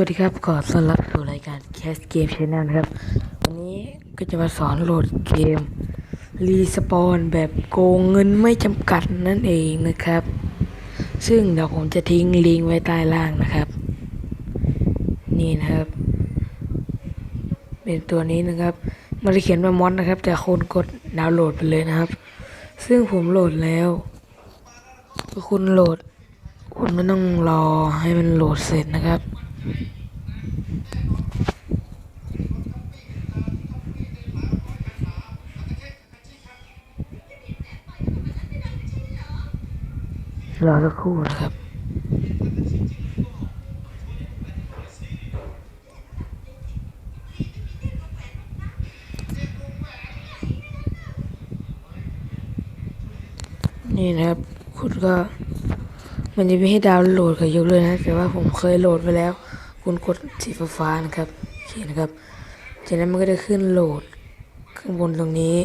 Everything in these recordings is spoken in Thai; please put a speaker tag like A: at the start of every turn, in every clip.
A: วัสดีครับ ขอต้อนรับสู่รายการ Cast Game Channel นะครับ วันนี้ก็จะมาสอนโหลดเกม รีสปอนแบบโกงเงินไม่จำกัดนั่นเองนะครับ ซึ่งเดี๋ยวผมจะทิ้งลิงก์ไว้ใต้ล่างนะครับ นี่นะครับ เป็นตัวนี้นะครับ มันจะเขียนว่ามอดนะครับ แต่คนกดดาวน์โหลดไปเลยนะครับ ซึ่งผมโหลดแล้วคุณโหลด คุณไม่ต้องรอให้มันโหลดเสร็จนะครับ รอสักครู่นะครับ นี่นะครับ คุณก็ มันจะไม่ให้ดาวน์โหลดกับยกเลยนะ แต่ว่าผมเคยโหลดไปแล้ว คุณกดสีฟ้านะครับโอเคนะครับ จากนั้นมันก็จะขึ้นโหลดข้างบนตรงนี้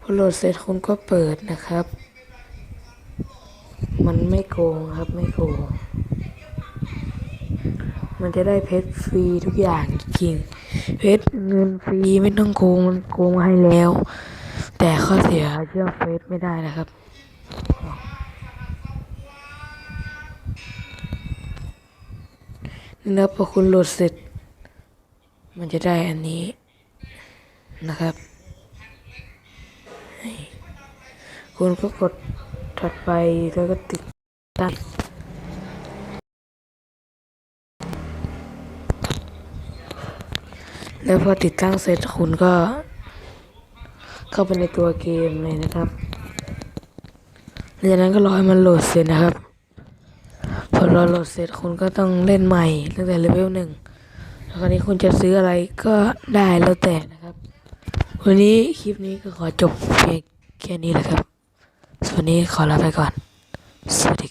A: พอโหลดเสร็จคุณก็เปิดนะครับ มันไม่โกงครับไม่โกง มันจะได้เพชรฟรีทุกอย่างจริงเพชรเงินฟรีไม่ต้องโกงมันโกงให้แล้ว แต่ข้อเสียเชื่อเฟซไม่ได้นะครับ นี่นะพอคุณโหลดเสร็จ มันจะได้อันนี้นะครับ คุณก็กดถัดไปแล้วก็ติดตั้งแล้วพอติดตั้งเสร็จคุณก็ เข้าไปในตัวเกมเลยนะครับหลังจากนั้นก็รอให้มันโหลดเสร็จนะครับ พอเราโหลดเสร็จคุณก็ต้องเล่นใหม่ตั้งแต่เลเวลหนึ่งแล้วคราวนี้คุณจะซื้ออะไรก็ได้แล้วแต่นะครับ วันนี้คลิปนี้ก็ขอจบเพียงแค่นี้แหละครับส่วนนี้ขอลาไปก่อน สวัสดี